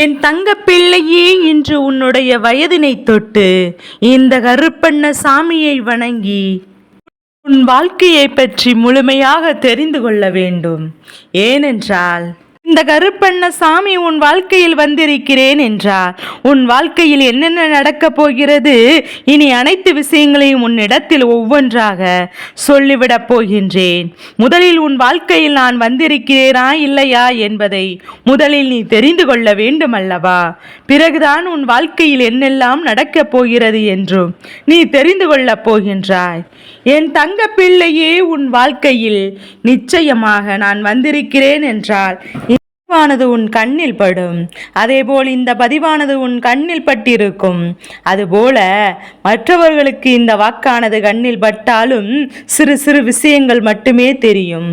என் தங்க பிள்ளையே இன்று உன்னுடைய வயதினை தொட்டு இந்த கருப்பண்ண சாமியை வணங்கி உன் வாழ்க்கையை பற்றி முழுமையாக தெரிந்து கொள்ள வேண்டும். ஏனென்றால் இந்த கருப்பண்ண சாமி உன் வாழ்க்கையில் வந்திருக்கிறேன் என்றார். உன் வாழ்க்கையில் என்னென்ன நடக்கப் போகிறது? இனி அனைத்து விஷயங்களையும் உன்னிடத்தில் ஒவ்வொன்றாக சொல்லிவிடப் போகின்றேன். முதலில் உன் வாழ்க்கையில் நான் வந்திருக்கிறேனா இல்லையா என்பதை முதலில் நீ தெரிந்து கொள்ள வேண்டும் அல்லவா பிறகுதான் உன் வாழ்க்கையில் என்னெல்லாம் நடக்கப் போகிறது என்றும் நீ தெரிந்து கொள்ளப் போகின்றாய். என் தங்க பிள்ளையே உன் வாழ்க்கையில் நிச்சயமாக நான் வந்திருக்கிறேன் என்றால் பதிவானது உன் கண்ணில் படும். அதேபோல் இந்த பதிவானது உன் கண்ணில் பட்டிருக்கும். அதுபோல மற்றவர்களுக்கு இந்த வாக்கானது கண்ணில் பட்டாலும் சிறு சிறு விஷயங்கள் மட்டுமே தெரியும்.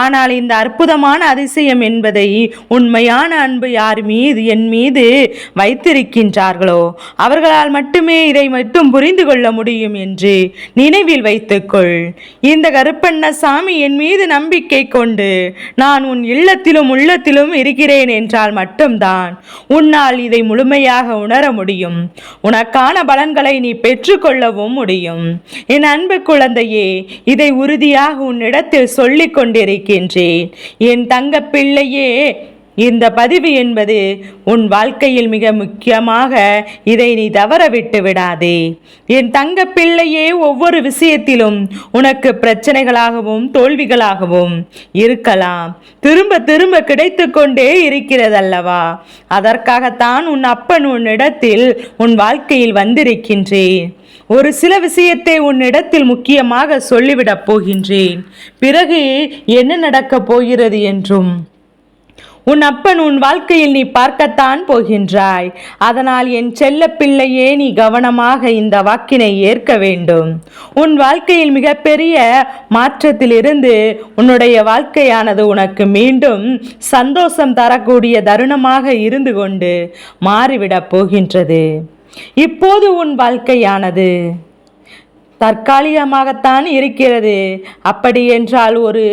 ஆனால் இந்த அற்புதமான அதிசயம் என்பதை உண்மையான அன்பு யார் மீது என் மீது வைத்திருக்கின்றார்களோ அவர்களால் மட்டுமே இதை மட்டும் புரிந்து கொள்ள முடியும் என்று நினைவில் வைத்துக்கொள். இந்த கருப்பண்ண சாமி என் மீது நம்பிக்கை கொண்டு நான் உன் இல்லத்திலும் உள்ளத்திலும் இருக்கிறேன் என்றால் மட்டும்தான் உன்னால் இதை முழுமையாக உணர முடியும். உனக்கான பலன்களை நீ பெற்றுக்கொள்ளவும் முடியும். என் அன்பு குழந்தையே இதை உறுதியாக உன்னிடத்தில் சொல்லிக் கொண்டிருக்கின்றேன் என் தங்க பிள்ளையே இந்த பதிவு என்பது உன் வாழ்க்கையில் மிக முக்கியமாக இதை நீ தவற விட்டு விடாதே. என் தங்க பிள்ளையே ஒவ்வொரு விஷயத்திலும் உனக்கு பிரச்சனைகளாகவும் தோல்விகளாகவும் இருக்கலாம். திரும்ப திரும்ப கிடைத்து கொண்டே இருக்கிறதல்லவா? அதற்காகத்தான் உன் அப்பன் உன்னிடத்தில் உன் வாழ்க்கையில் வந்திருக்கின்றேன். ஒரு சில விஷயத்தை உன்னிடத்தில் முக்கியமாக சொல்லிவிடப் போகின்றேன். பிறகு என்ன நடக்கப் போகிறது என்றும். உன் அப்பன் உன் வாழ்க்கையில் நீ பார்க்கத்தான் போகின்றாய். அதனால் என் செல்ல பிள்ளையே நீ கவனமாக இந்த வாக்கினை ஏற்க வேண்டும். உன் வாழ்க்கையில் மிகப்பெரிய மாற்றத்திலிருந்து உன்னுடைய வாழ்க்கையானது உனக்கு மீண்டும் சந்தோஷம் தரக்கூடிய தருணமாக இருந்து கொண்டு மாறிவிடப் போகின்றது. இப்போது உன் வாழ்க்கையானது தற்காலிகமாகத்தான் இருக்கிறது. அப்படி என்றால் ஒரு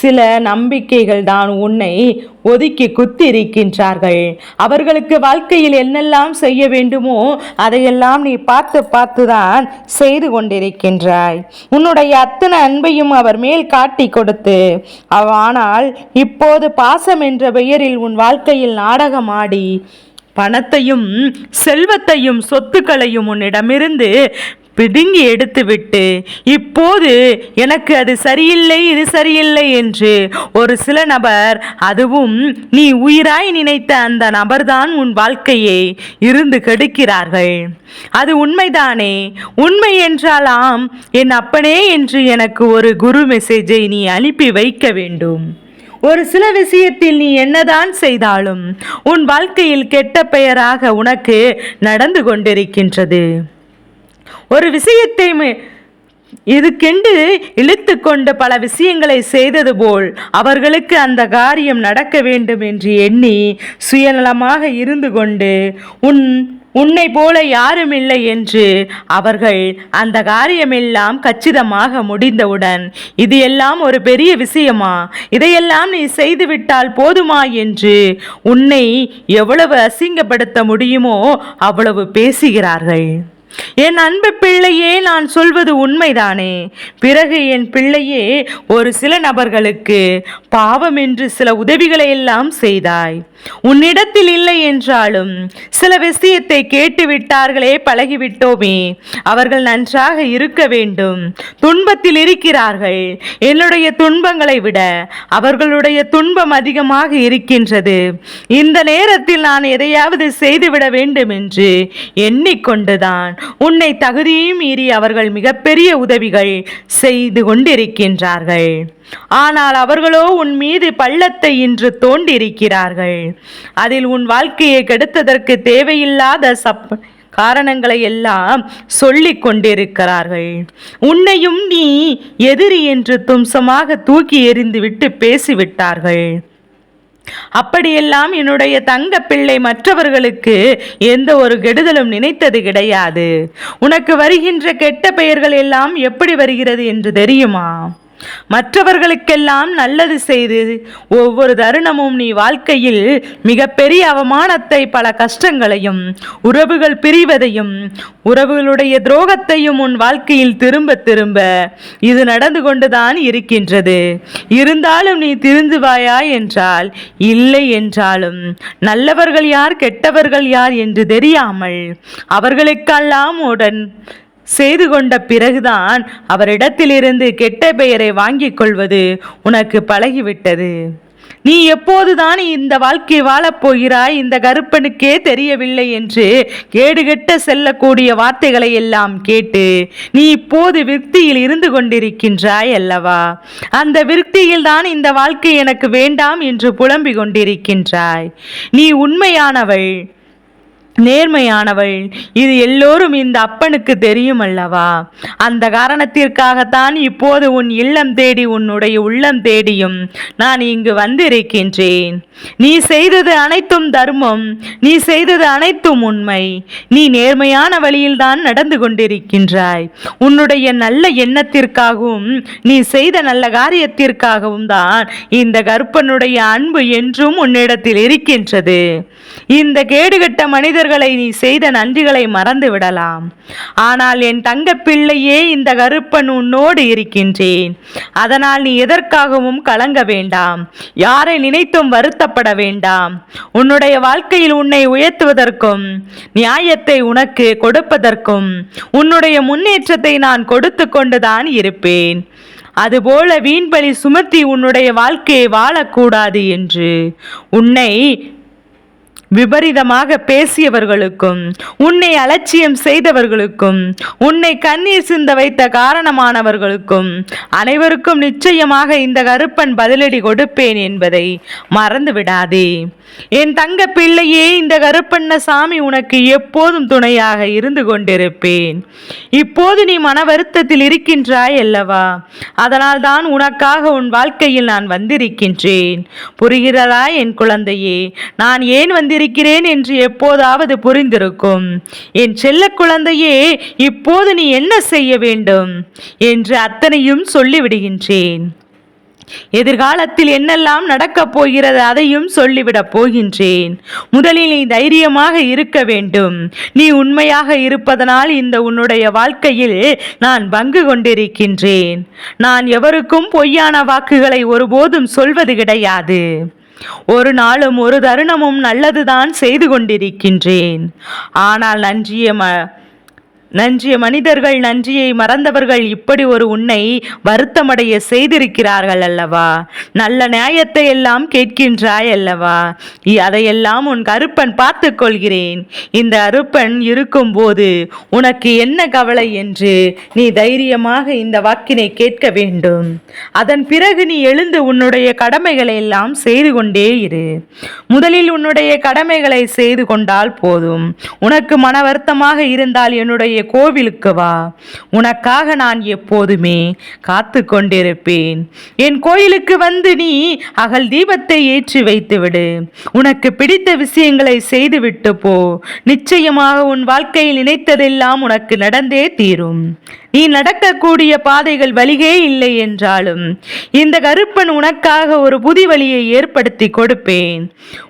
சில நம்பிக்கைகள் தான் உன்னை ஒதுக்கி குத்தி இருக்கின்றார்கள் அவர்களுக்கு வாழ்க்கையில் என்னெல்லாம் செய்ய வேண்டுமோ அதையெல்லாம் நீ பார்த்து பார்த்து தான் செய்து கொண்டிருக்கின்றாய். உன்னுடைய அத்தனை அன்பையும் அவர் மேல் காட்டி கொடுத்து ஆனால் இப்போது பாசம் என்ற பெயரில் உன் வாழ்க்கையில் நாடகமாடி பணத்தையும் செல்வத்தையும் சொத்துக்களையும் உன்னிடமிருந்து பிடுங்கி எடுத்துவிட்டு இப்போது எனக்கு அது சரியில்லை இது சரியில்லை என்று ஒரு சில நபர் அதுவும் நீ உயிராய் நினைத்த அந்த நபர்தான் உன் வாழ்க்கையை இருந்து கெடுக்கிறார்கள். அது உண்மைதானே? உண்மை என்றாலாம் என் அப்பனே என்று எனக்கு ஒரு குரு மெசேஜை நீ அனுப்பி வைக்க வேண்டும். ஒரு சில விஷயத்தில் நீ என்னதான் செய்தாலும் உன் வாழ்க்கையில் கெட்ட பெயராக உனக்கு நடந்து கொண்டிருக்கின்றது. ஒரு விஷயத்தை இதுக்கெண்டு இதுக்கென்று இழுத்து கொண்டு பல விஷயங்களை செய்தது போல் அவர்களுக்கு அந்த காரியம் நடக்க வேண்டும் என்று எண்ணி சுயநலமாக இருந்து கொண்டு உன் உன்னை போல யாரும் இல்லை என்று அவர்கள் அந்த காரியமெல்லாம் கச்சிதமாக முடிந்தவுடன் இது எல்லாம் ஒரு பெரிய விஷயமா? இதையெல்லாம் நீ செய்துவிட்டால் போதுமா? என்று உன்னை எவ்வளவு அசிங்கப்படுத்த முடியுமோ அவ்வளவு பேசுகிறார்கள். என் அன்பு பிள்ளையே நான் சொல்வது உண்மைதானே? பிறகு என் பிள்ளையே ஒரு சில நபர்களுக்கு பாவம் என்று சில உதவிகளை எல்லாம் செய்தாய். உன்னிடத்தில் இல்லை என்றாலும் சில விஷயத்தை கேட்டு விட்டார்களே பழகிவிட்டோமே. அவர்கள் நன்றாக இருக்க வேண்டும். துன்பத்தில் இருக்கிறார்கள். என்னுடைய துன்பங்களை விட அவர்களுடைய துன்பம் அதிகமாக இருக்கின்றது. இந்த நேரத்தில் நான் எதையாவது செய்துவிட வேண்டும் என்று எண்ணிக்கொண்டுதான் உன்னை தகுதியும் மீறி அவர்கள் மிகப்பெரிய உதவிகள் செய்து கொண்டிருக்கின்றார்கள். ஆனால் அவர்களோ உன் மீது பள்ளத்தை இன்று தோண்டியிருக்கிறார்கள். அதில் உன் வாழ்க்கையை கெடுத்ததற்கு தேவையில்லாத சப் காரணங்களை எல்லாம் சொல்லி கொண்டிருக்கிறார்கள். உன்னையும் நீ எதிரி என்று தும்சமாக தூக்கி எறிந்துவிட்டு பேசிவிட்டார்கள். அப்படியெல்லாம் என்னுடைய தங்க பிள்ளை மற்றவர்களுக்கு எந்த ஒரு கெடுதலும் நினைத்தது கிடையாது. உனக்கு வருகின்ற கெட்ட பெயர்கள் எல்லாம் எப்படி வருகிறது என்று தெரியுமா? மற்றவர்களுக்கெல்லாம் நல்லது செய்து ஒவ்வொரு தருணமும் நீ வாழ்க்கையில் மிகப்பெரிய அவமானத்தை பல கஷ்டங்களையும் உறவுகள் பிரிவதையும் உறவுகளுடைய துரோகத்தையும் உன் வாழ்க்கையில் திரும்ப திரும்ப இது நடந்து கொண்டுதான் இருக்கின்றது. இருந்தாலும் நீ திருந்துவாயா என்றால் இல்லை என்றாலும் நல்லவர்கள் யார் கெட்டவர்கள் யார் என்று தெரியாமல் அவர்களுக்கெல்லாம் உடன் செய்து கொண்ட பிறகுதான் அவரிடத்திலிருந்து கெட்ட பெயரை வாங்கிக் கொள்வது உனக்கு பழகிவிட்டது. நீ எப்போதுதான் இந்த வாழ்க்கை வாழப் போகிறாய்? இந்த கருப்பனுக்கே தெரியவில்லை என்று கேடுகெட்ட செல்லக்கூடிய வார்த்தைகளை எல்லாம் கேட்டு நீ இப்போது விருத்தியில் இருந்து கொண்டிருக்கின்றாய் அல்லவா? அந்த விருத்தியில் தான் இந்த வாழ்க்கை எனக்கு வேண்டாம் என்று புலம்பிக் கொண்டிருக்கின்றாய். நீ உண்மையானவள். நேர்மையானவள். இது எல்லோரும் இந்த அப்பனுக்கு தெரியும் அல்லவா அந்த காரணத்திற்காகத்தான் இப்போது உன் இல்லம் தேடி உன்னுடைய உள்ளம் தேடியும் நான் இங்கு வந்திருக்கின்றேன். நீ செய்தது அனைத்தும் தர்மம். நீ செய்தது அனைத்தும் உண்மை. நீ நேர்மையான வழியில்தான் நடந்து கொண்டிருக்கின்றாய். உன்னுடைய நல்ல எண்ணத்திற்காகவும் நீ செய்த நல்ல காரியத்திற்காகவும் தான் இந்த கற்பனுடைய அன்பு என்றும் உன்னிடத்தில் இருக்கின்றது. இந்த கேடுகட்ட மனித மனிதர்களை நீ செய்த நன்றிகளை மறந்து விடலாம். ஆனால் என் தங்க பிள்ளையே இந்த கருப்பன் உன்னோடு இருக்கின்றேன். அதனால் நீ எதற்காகவும் கலங்க வேண்டாம். யாரை நினைத்தும் வருத்தப்பட வேண்டாம். உன்னுடைய வாழ்க்கையில் உன்னை உயர்த்துவதற்கும் நியாயத்தை உனக்கு கொடுப்பதற்கும் உன்னுடைய முன்னேற்றத்தை நான் கொடுத்து கொண்டுதான் இருப்பேன். அதுபோல வீண்பலி சுமத்தி உன்னுடைய வாழ்க்கையை வாழக்கூடாது என்று. உன்னை விபரீதமாக பேசியவர்களுக்கும் உன்னை அலட்சியம் செய்தவர்களுக்கும் உன்னை கண்ணீர் சிந்த வைத்த காரணமானவர்களுக்கும் அனைவருக்கும் நிச்சயமாக இந்த கருப்பன் பதிலடி கொடுப்பேன் என்பதை மறந்து விடாதே என் தங்க பிள்ளையே இந்த கருப்பண்ண சாமி உனக்கு எப்போதும் துணையாக இருந்து கொண்டிருப்பேன். இப்போது நீ மன வருத்தத்தில் இருக்கின்றாய் அல்லவா? அதனால் தான் உனக்காக உன் வாழ்க்கையில் நான் வந்திருக்கின்றேன். புரிகிறதா என் குழந்தையே? நான் ஏன் வந்திருக்கிறேன்? என்று எப்போதாவது புரிந்திருக்கும். என் செல்ல குழந்தையே இப்போது நீ என்ன செய்ய வேண்டும்? என்று அத்தனையும் சொல்லிவிடுகின்றேன். எதிர்காலத்தில் என்னெல்லாம் நடக்கப் போகிறது அதையும் சொல்லிவிடப் போகின்றேன். முதலில் நீ தைரியமாக இருக்க வேண்டும். நீ உண்மையாக இருப்பதனால் இந்த உன்னுடைய வாழ்க்கையில் நான் பங்கு கொண்டிருக்கின்றேன். நான் எவருக்கும் பொய்யான வாக்குகளை ஒருபோதும் சொல்வது கிடையாது. ஒரு நாளும் ஒரு தருணமும் நல்லதுதான் செய்து கொண்டிருக்கின்றேன். ஆனால் நன்றிய ம நன்றிய மனிதர்கள் நன்றியை மறந்தவர்கள் இப்படி ஒரு உன்னை வருத்தமடைய செய்திருக்கிறார்கள் அல்லவா? நல்ல நியாயத்தை எல்லாம் கேட்கின்றாய் அல்லவா? அதையெல்லாம் உன் கருப்பன் பார்த்து கொள்கிறேன். இந்த அருப்பன் இருக்கும்போது உனக்கு என்ன கவலை என்று நீ தைரியமாக இந்த வாக்கினை கேட்க வேண்டும். அதன் பிறகு நீ எழுந்து உன்னுடைய கடமைகளை எல்லாம் செய்து கொண்டே இரு. முதலில் உன்னுடைய கடமைகளை செய்து கொண்டால் போதும். உனக்கு மன வருத்தமாக இருந்தால் என்னுடைய கோவிலுக்கு வா. உனக்காக நான் எப்போதுமே காத்து கொண்டிருப்பேன் என் கோயிலுக்கு வந்து நீ அகல் தீபத்தை ஏற்றி வைத்துவிடு. உனக்கு பிடித்த விஷயங்களை செய்துவிட்டு போ. நிச்சயமாக உன் வாழ்க்கையில் நினைத்ததெல்லாம் உனக்கு நடந்தே தீரும். நீ நடக்கக்கூடிய பாதைகள் வழியே இல்லை என்றாலும் இந்த கருப்பன் உனக்காக ஒரு புதி வழியை ஏற்படுத்தி கொடுப்பேன்.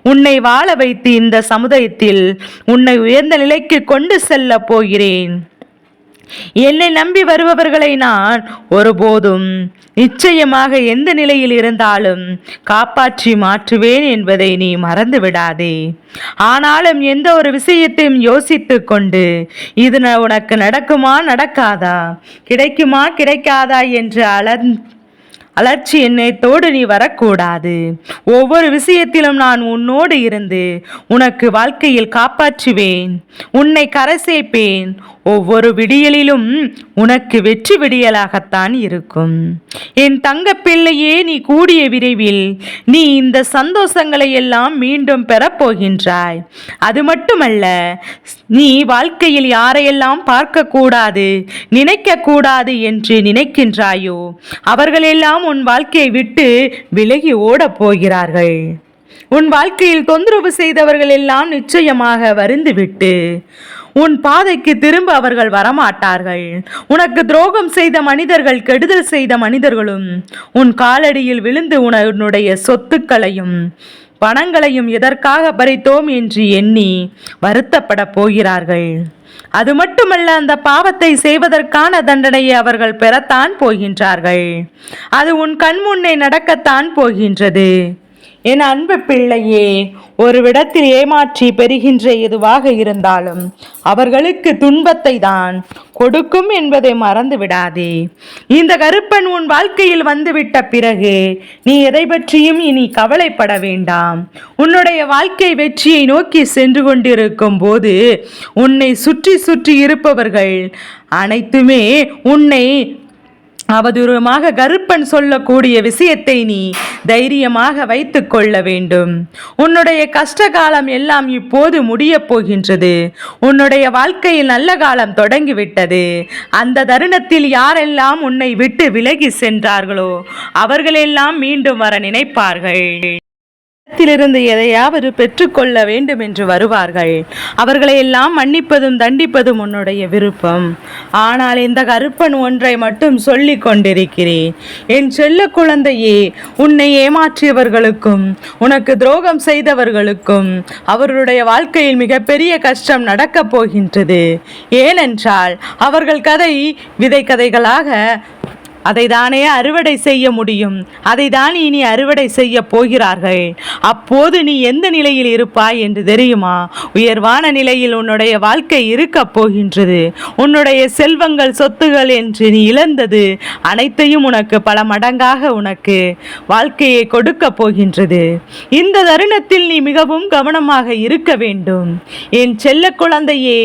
உன்னை வாழ வைத்து இந்த சமுதாயத்தில் உன்னை உயர்ந்த நிலைக்கு கொண்டு செல்ல போகிறேன். என்னை நம்பி வருபவர்களை நான் ஒருபோதும் நிச்சயமாக எந்த நிலையில் இருந்தாலும் காப்பாற்றி மாற்றுவேன் என்பதை நீ மறந்து விடாதே ஆனாலும் எந்த ஒரு விஷயத்தையும் யோசித்து கொண்டு இது உனக்கு நடக்குமா நடக்காதா? கிடைக்குமா கிடைக்காதா என்று அலர் அலர்ச்சி எண்ணத்தோடு நீ வரக்கூடாது. ஒவ்வொரு விஷயத்திலும் நான் உன்னோடு இருந்து உனக்கு வாழ்க்கையில் காப்பாற்றுவேன். உன்னை கரை சேர்ப்பேன். ஒவ்வொரு விடியலிலும் உனக்கு வெற்றி விடியலாகத்தான் இருக்கும். என் தங்க பிள்ளையே நீ கூடிய விரைவில் நீ இந்த சந்தோஷங்களை எல்லாம் மீண்டும் பெறப்போகின்றாய் அது மட்டுமல்ல நீ வாழ்க்கையில் யாரையெல்லாம் பார்க்கக்கூடாது நினைக்கக்கூடாது என்று நினைக்கின்றாயோ அவர்களெல்லாம் உன் வாழ்க்கையை விட்டு விலகி ஓடப் போகிறார்கள். உன் வாழ்க்கையில் தொந்தரவு செய்தவர்கள் எல்லாம் நிச்சயமாக வருந்துவிட்டு உன் பாதைக்கு திரும்ப அவர்கள் வரமாட்டார்கள். உனக்கு துரோகம் செய்த மனிதர்கள் கெடுதல் செய்த மனிதர்களும் உன் காலடியில் விழுந்து உன- உன்னுடைய சொத்துக்களையும் பணங்களையும் எதற்காக பறித்தோம் என்று எண்ணி வருத்தப்பட போகிறார்கள். அது மட்டுமல்ல அந்த பாவத்தை செய்வதற்கான தண்டனையை அவர்கள் பெறத்தான் போகின்றார்கள். அது உன் கண் முன்னே நடக்கத்தான் போகின்றது. என் அன்பு பிள்ளையே ஒரு விடத்தில் ஏமாற்றி பெறுகின்ற எதுவாக இருந்தாலும் அவர்களுக்கு துன்பத்தை தான் கொடுக்கும் என்பதை மறந்து விடாதே. இந்த கருப்பன் உன் வாழ்க்கையில் வந்துவிட்ட பிறகு நீ எதை பற்றியும் இனி கவலைப்பட வேண்டாம். உன்னுடைய வாழ்க்கை வெற்றியை நோக்கி சென்று கொண்டிருக்கும் போது உன்னை சுற்றி சுற்றி இருப்பவர்கள் அனைத்துமே உன்னை அவதூறமாக கருப்பன் சொல்லக்கூடிய விஷயத்தை நீ தைரியமாக வைத்து கொள்ள வேண்டும். உன்னுடைய கஷ்ட காலம் எல்லாம் இப்போது முடியப் போகின்றது. உன்னுடைய வாழ்க்கையில் நல்ல காலம் தொடங்கிவிட்டது. அந்த தருணத்தில் யாரெல்லாம் உன்னை விட்டு விலகி சென்றார்களோ அவர்களெல்லாம் மீண்டும் வர நினைப்பார்கள். இடத்திலிருந்து எதையாவது பெற்றுக்கொள்ள வேண்டும் என்று வருவார்கள். அவர்களை எல்லாம் மன்னிப்பதும் தண்டிப்பதும் உன்னுடைய விருப்பம். ஆனால் இந்த கருப்பன் ஒன்றை மட்டும் சொல்லிக் கொண்டிருக்கிறேன் என் செல்ல குழந்தையே உன்னை ஏமாற்றியவர்களுக்கும் உனக்கு துரோகம் செய்தவர்களுக்கும் அவர்களுடைய வாழ்க்கையில் மிகப்பெரிய கஷ்டம் நடக்கப் போகின்றது. ஏனென்றால் அவர்கள் கதை விதை கதைகளாக அதை தானே அறுவடை செய்ய முடியும். அதை தான் இனி அறுவடை செய்ய போகிறார்கள். அப்போது நீ எந்த நிலையில் இருப்பாய் என்று தெரியுமா? உயர்வான நிலையில் உன்னுடைய வாழ்க்கை இருக்கப் போகின்றது. உன்னுடைய செல்வங்கள் சொத்துகள் என்று நீ இழந்தது அனைத்தையும் உனக்கு பல மடங்காக உனக்கு வாழ்க்கையை கொடுக்க போகின்றது. இந்த தருணத்தில் நீ மிகவும் கவனமாக இருக்க வேண்டும். என் செல்ல குழந்தையே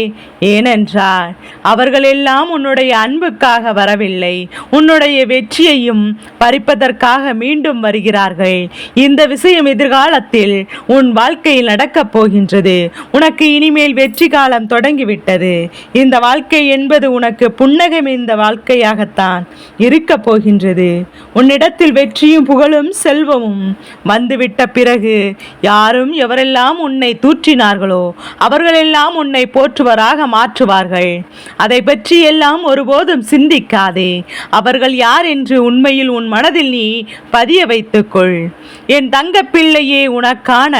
ஏனென்றால் அவர்களெல்லாம் உன்னுடைய அன்புக்காக வரவில்லை. உன்னுடைய வெற்றியையும் பறிப்பதற்காக மீண்டும் வருகிறார்கள். இந்த விஷயம் எதிர்காலத்தில் உன் வாழ்க்கையில் நடக்கப் போகின்றது. உனக்கு இனிமேல் வெற்றி காலம் தொடங்கிவிட்டது. இந்த வாழ்க்கை என்பது உனக்கு புன்னகை இந்த வாழ்க்கையாகத்தான் இருக்கப் போகின்றது. உன்னிடத்தில் வெற்றியும் புகழும் செல்வமும் வந்துவிட்ட பிறகு யாரும் எவரெல்லாம் உன்னை தூற்றினார்களோ அவர்களெல்லாம் உன்னை போற்றுவராக மாற்றுவார்கள். அதை பற்றி எல்லாம் ஒருபோதும் சிந்திக்காதே. அவர்கள் யார் என்று உண்மையில் உன் மனதில் நீ பதிய வைத்துக்கொள். என் தங்க பிள்ளையே உனக்கான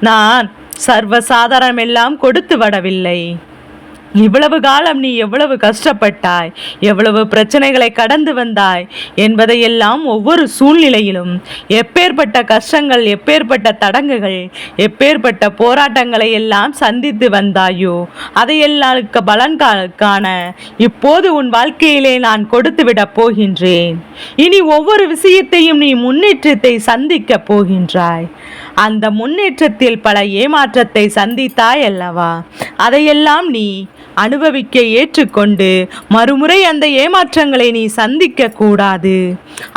நான் சர்வசாதாரமெல்லாம் கொடுத்து விடவில்லை. இவ்வளவு காலம் நீ எவ்வளவு கஷ்டப்பட்டாய் எவ்வளவு பிரச்சனைகளை கடந்து வந்தாய் என்பதையெல்லாம் ஒவ்வொரு சூழ்நிலையிலும் எப்பேற்பட்ட கஷ்டங்கள் எப்பேற்பட்ட தடங்குகள் எப்பேற்பட்ட போராட்டங்களை எல்லாம் சந்தித்து வந்தாயோ அதையெல்லாம் பலன் காண இப்போது உன் வாழ்க்கையிலே நான் கொடுத்து விடப் போகின்றேன். இனி ஒவ்வொரு விஷயத்தையும் நீ முன்னேற்றத்தை சந்திக்க போகின்றாய். அந்த முன்னேற்றத்தில் பல ஏமாற்றத்தை சந்தித்தாய் அல்லவா? அதையெல்லாம் நீ அனுபவிக்க ஏற்றுக்கொண்டு மறுமுறை அந்த ஏமாற்றங்களை நீ சந்திக்க கூடாது.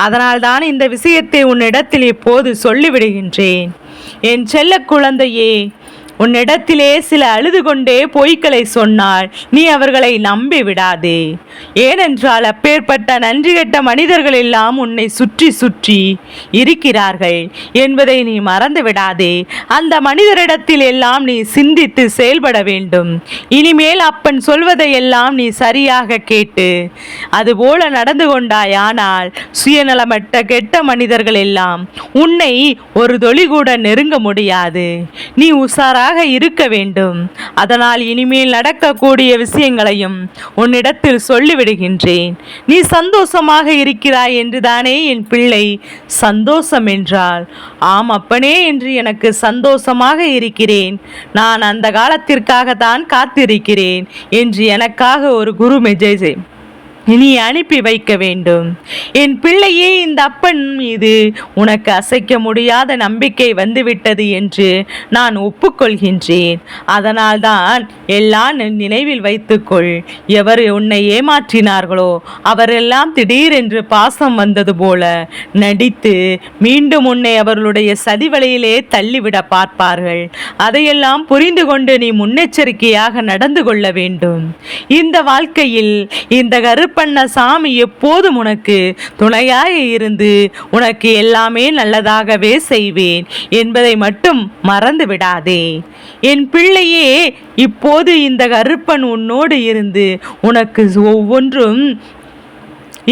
அதனால்தான் இந்த விஷயத்தை உன்னிடத்தில் இப்போது சொல்லிவிடுகின்றேன். என் செல்ல குழந்தையே உன்னிடத்திலே சில அழுது கொண்டே பொய்களை சொன்னால் நீ அவர்களை நம்பி விடாதே ஏனென்றால் அப்பேற்பட்ட நன்றி கெட்ட மனிதர்கள் எல்லாம் உன்னை சுற்றி சுற்றி இருக்கிறார்கள். என்பதை நீ மறந்து விடாதே அந்த மனிதரிடத்தில் எல்லாம் நீ சிந்தித்து செயல்பட வேண்டும். இனிமேல் அப்பன் சொல்வதை எல்லாம் நீ சரியாக கேட்டு அதுபோல நடந்து கொண்டாயானால் சுயநலமற்ற கெட்ட மனிதர்கள் எல்லாம் உன்னை ஒரு தொழில் கூட நெருங்க முடியாது. நீ உஷாராக இருக்க வேண்டும். அதனால் இனிமேல் நடக்கக்கூடிய விஷயங்களையும் உன்னிடத்தில் சொல்லிவிடுகின்றேன். நீ சந்தோஷமாக இருக்கிறாய் என்றுதானே என் பிள்ளை? சந்தோஷம் என்றால் ஆம் அப்பனே என்று எனக்கு சந்தோஷமாக இருக்கிறேன். நான் அந்த காலத்திற்காக தான் காத்திருக்கிறேன் என்று எனக்காக ஒரு குரு மெஜேஜே நீ அனுப்பி வைக்க வேண்டும். என் பிள்ளையே இந்த அப்பன் மீது உனக்கு அசைக்க முடியாத நம்பிக்கை வந்துவிட்டது என்று நான் ஒப்புக்கொள்கின்றேன். அதனால்தான் எல்லாம் நினைவில் வைத்துக்கொள். எவர் உன்னை ஏமாற்றினார்களோ அவரெல்லாம் திடீரென்று பாசம் வந்தது போல நடித்து மீண்டும் உன்னை அவர்களுடைய சதிவலையிலே தள்ளிவிட பார்ப்பார்கள். அதையெல்லாம் புரிந்து கொண்டு நீ முன்னெச்சரிக்கையாக நடந்து கொள்ள வேண்டும். இந்த வாழ்க்கையில் இந்த கருப்பு பண்ண சாமி எப்போதும் உனக்கு துணையாய் இருந்து உனக்கு எல்லாமே நல்லதாகவே செய்வேன் என்பதை மட்டும் மறந்து விடாதே. என் பிள்ளையே இப்போது இந்த கருப்பன் உன்னோடு இருந்து உனக்கு ஒவ்வொன்றும்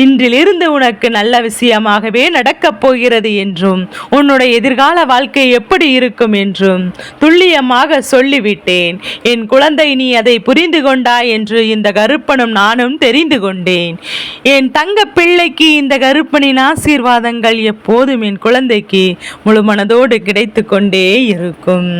இன்றிலிருந்து உனக்கு நல்ல விஷயமாகவே நடக்கப் போகிறது என்றும் உன்னுடைய எதிர்கால வாழ்க்கை எப்படி இருக்கும் என்றும் துல்லியமாக சொல்லிவிட்டேன். என் குழந்தை நீ அதை புரிந்து கொண்டாய் என்று இந்த கருப்பனும் நானும் தெரிந்து கொண்டேன். என் தங்க பிள்ளைக்கு இந்த கருப்பனின் ஆசீர்வாதங்கள் எப்போதும் என் குழந்தைக்கு முழு மனதோடு கிடைத்து கொண்டே இருக்கும்.